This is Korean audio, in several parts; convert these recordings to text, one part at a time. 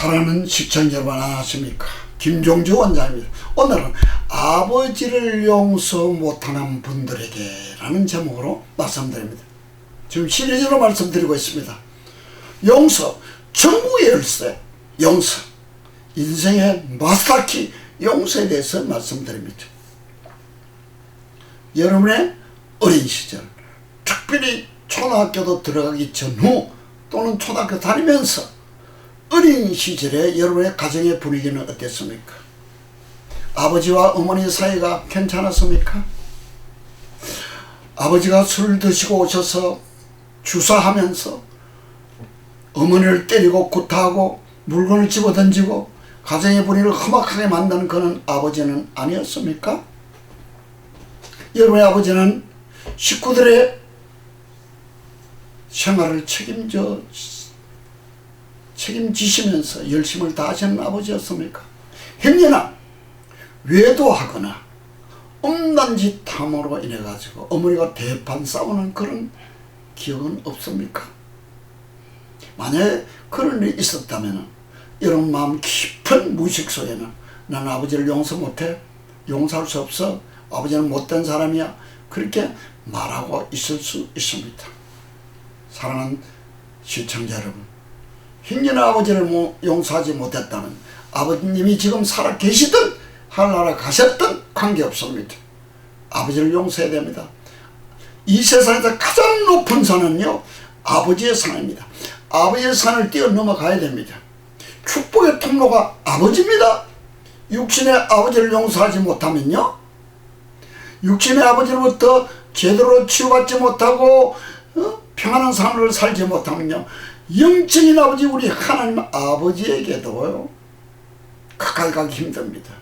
사랑하는 시청자 여러분 안녕하십니까? 김종주 원장입니다 오늘은 아버지를 용서 못하는 분들에게 라는 제목으로 말씀드립니다. 지금 시리즈로 말씀드리고 있습니다. 용서 전국의 열쇠 용서. 인생의 마스터키 용서에 대해서 말씀드립니다. 여러분의 어린 시절 특별히 초등학교도 들어가기 전후 또는 초등학교 다니면서 어린 시절에 여러분의 가정의 분위기는 어땠습니까? 아버지와 어머니 사이가 괜찮았습니까? 아버지가 술을 드시고 오셔서 주사하면서 어머니를 때리고 구타하고 물건을 집어던지고 가정의 분위기를 험악하게 만드는 그는 아버지는 아니었습니까? 여러분의 아버지는 식구들의 생활을 책임져 책임지시면서 열심을 다하시는 아버지였습니까? 행여나 외도하거나 짓 탐으로 인해 가지고 어머니가 대판 싸우는 그런 기억은 없습니까? 만약에 그런 일이 있었다면 여러분 마음 깊은 무식 속에는 난 아버지를 용서 못해 용서할 수 없어 아버지는 못된 사람이야 그렇게 말하고 있을 수 있습니다. 사랑하는 시청자 여러분 흰년 아버지를 뭐 용서하지 못했다면 아버님이 지금 살아 계시든 하늘나라 가셨든 관계없습니다. 아버지를 용서해야 됩니다. 이 세상에서 가장 높은 산은요 아버지의 산입니다. 아버지의 산을 뛰어넘어 가야 됩니다. 축복의 통로가 아버지입니다. 육신의 아버지를 용서하지 못하면요 육신의 아버지로부터 제대로 치유받지 못하고 어? 평안한 삶을 살지 못하면요 영적인 아버지 우리 하나님 아버지에게도요 가까이 가기 힘듭니다.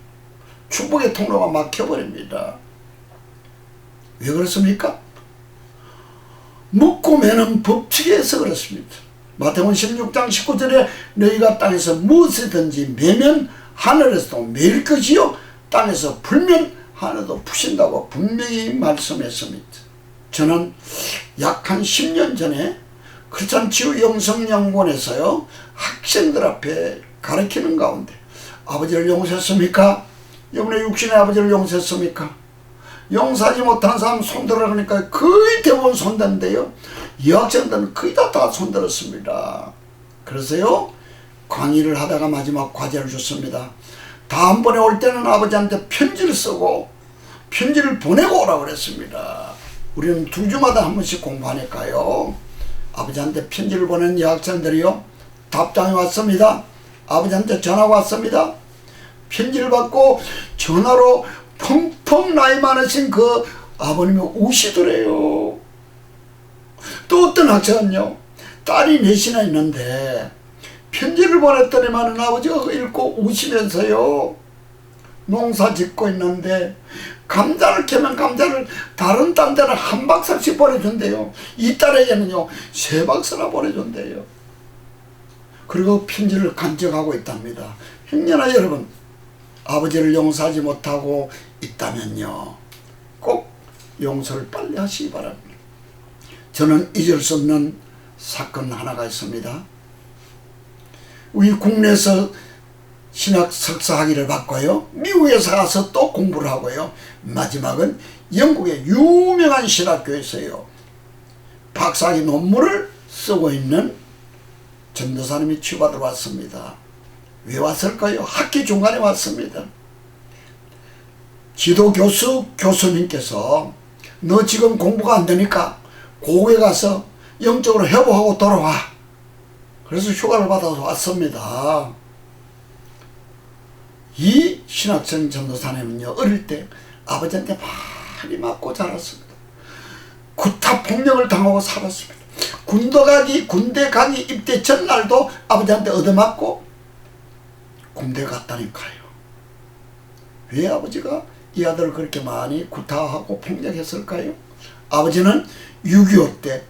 축복의 통로가 막혀버립니다. 왜 그렇습니까? 묻고 매는 법칙에서 그렇습니다. 마태복음 16장 19절에 너희가 땅에서 무엇이든지 매면 하늘에서도 매일 것이요 땅에서 불면 하늘도 푸신다고 분명히 말씀했습니다. 저는 약 한 10년 전에 크리스찬 치유 영성연구원에서요 학생들 앞에 가르치는 가운데 아버지를 용서했습니까? 여러분의 육신의 아버지를 용서했습니까? 용서하지 못하는 사람 손들어 그러니까 거의 대부분 손대는데요 이 학생들은 거의 다, 다 손들었습니다 그래서요 강의를 하다가 마지막 과제를 줬습니다 다음번에 올 때는 아버지한테 편지를 쓰고 편지를 보내고 오라고 그랬습니다 우리는 두 주마다 한 번씩 공부하니까요 아버지한테 편지를 보낸 여학생들이요. 답장이 왔습니다. 아버지한테 전화가 왔습니다. 편지를 받고 전화로 펑펑 나이 많으신 그 아버님이 우시더래요. 또 어떤 학생은요. 딸이 넷이나 있는데 편지를 보냈더니만 아버지가 읽고 우시면서요. 농사 짓고 있는데 감자를 캐면 감자를 다른 딴 데는 한 박스씩 보내준대요. 이 딸에게는요 세 박스나 보내준대요. 그리고 편지를 간직하고 있답니다. 행여나 여러분 아버지를 용서하지 못하고 있다면요 꼭 용서를 빨리 하시기 바랍니다. 저는 잊을 수 없는 사건 하나가 있습니다. 우리 국내에서 신학 석사 학위를 받고요. 미국에서 가서 또 공부를 하고요. 마지막은 영국의 유명한 신학교에서요. 박사학위 논문을 쓰고 있는 전도사님이 치유받으러 왔습니다. 왜 왔을까요? 학기 중간에 왔습니다. 지도 교수 교수님께서 너 지금 공부가 안 되니까 고국에 가서 영적으로 회복하고 돌아와. 그래서 휴가를 받아서 왔습니다. 이 신학생 전도사님은요 어릴 때 아버지한테 많이 맞고 자랐습니다. 구타 폭력을 당하고 살았습니다. 군대 가기 군대 가기 입대 전날도 아버지한테 얻어맞고 군대 갔다니까요. 왜 아버지가 이 아들을 그렇게 많이 구타하고 폭력했을까요? 아버지는 6.25 때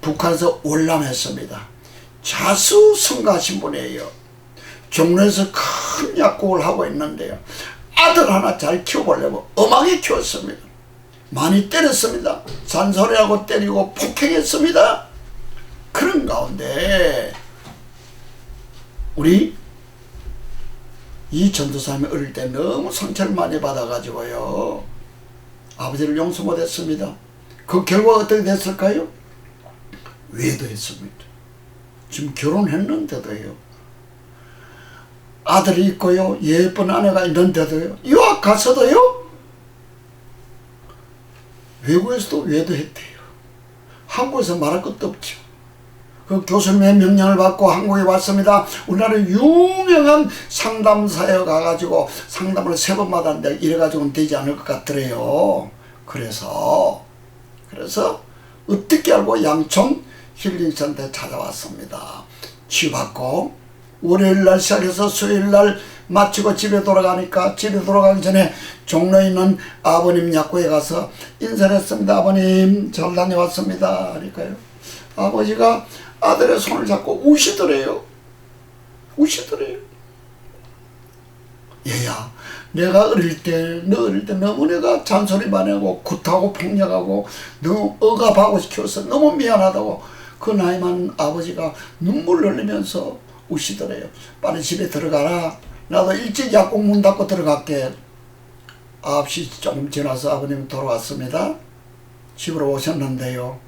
북한에서 월남했습니다. 자수성가신 분이에요. 종로에서 큰 약국을 하고 있는데요. 아들 하나 잘 키워보려고 엄하게 키웠습니다. 많이 때렸습니다. 잔소리하고 때리고 폭행했습니다. 그런 가운데 우리 이 전도사님이 어릴 때 너무 상처를 많이 받아가지고요. 아버지를 용서 못했습니다. 그 결과 어떻게 됐을까요? 외도했습니다. 지금 결혼했는데도요. 아들이 있고요. 예쁜 아내가 있는데도요. 유학 가서도요. 외국에서도 외도했대요. 한국에서 말할 것도 없죠. 그 교수님의 명령을 받고 한국에 왔습니다. 우리나라 유명한 상담사에 가가지고 상담을 세 번 받았는데 이래가지고는 되지 않을 것 같더래요. 그래서, 그래서 어떻게 알고 양촌 힐링센터에 찾아왔습니다. 치유받고, 월요일 날 시작해서 수요일 날 마치고 집에 돌아가니까 집에 돌아가기 전에 종로에 있는 아버님 약국에 가서 인사를 했습니다. 아버님 잘 다녀왔습니다. 하니까요. 아버지가 아들의 손을 잡고 우시더래요. 우시더래요. 얘야, 내가 어릴 때, 너 어릴 때 너무 내가 잔소리만 하고 굿하고 폭력하고 너무 억압하고 키워서 너무 미안하다고 그 나이만 아버지가 눈물 흘리면서 우시더래요. 빨리 집에 들어가라. 나도 일찍 약국 문 닫고 들어갈게. 9시 조금 지나서 아버님 돌아왔습니다. 집으로 오셨는데요.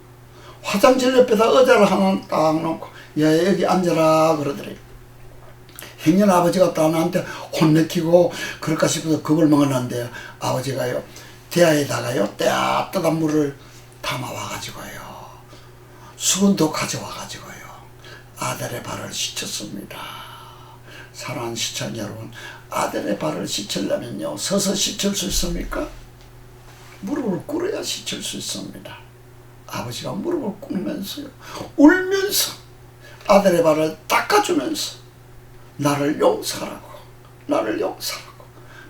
화장실 옆에다 의자를 하나 딱 놓고 야 여기 앉아라 그러더래요. 행년 아버지가 또 나한테 혼내키고 그럴까 싶어서 겁을 먹었는데 아버지가요 대야에다가요 따뜻한 물을 담아와가지고요 수건도 가져와가지고요 아들의 발을 씻혔습니다. 사랑하는 시청자 여러분 아들의 발을 씻으려면요 서서 씻을 수 있습니까? 무릎을 꿇어야 씻을 수 있습니다. 아버지가 무릎을 꿇으면서요 울면서 아들의 발을 닦아주면서 나를 용서하라고 나를 용서하라고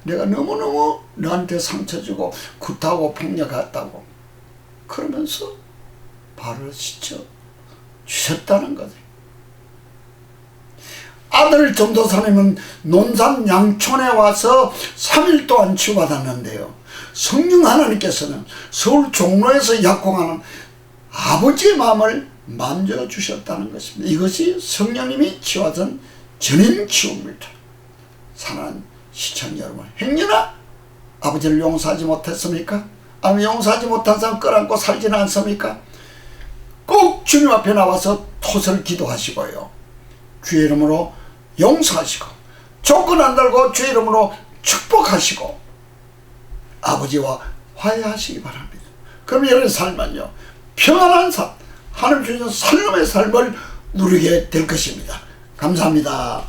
내가 너무너무 너한테 상처 주고 굿하고 폭력했다고 그러면서 발을 씻어 주셨다는 거지 아들 전도사님은 논산 양촌에 와서 3일 동안 치유받았는데요 성령 하나님께서는 서울 종로에서 약공하는 아버지의 마음을 만져주셨다는 것입니다 이것이 성령님이 치유하던 전인 치유입니다. 사랑하는 시청 여러분, 행여나 아버지를 용서하지 못했습니까? 아니면 용서하지 못한 사람 끌안고 살지는 않습니까? 꼭 주님 앞에 나와서 토설 기도하시고요. 주의 이름으로 용서하시고 조건 안 달고 주의 이름으로 축복하시고 아버지와 화해하시기 바랍니다. 그럼 여러분 삶은요. 평안한 삶, 하나님 주신 살림의 삶을 누리게 될 것입니다. 감사합니다.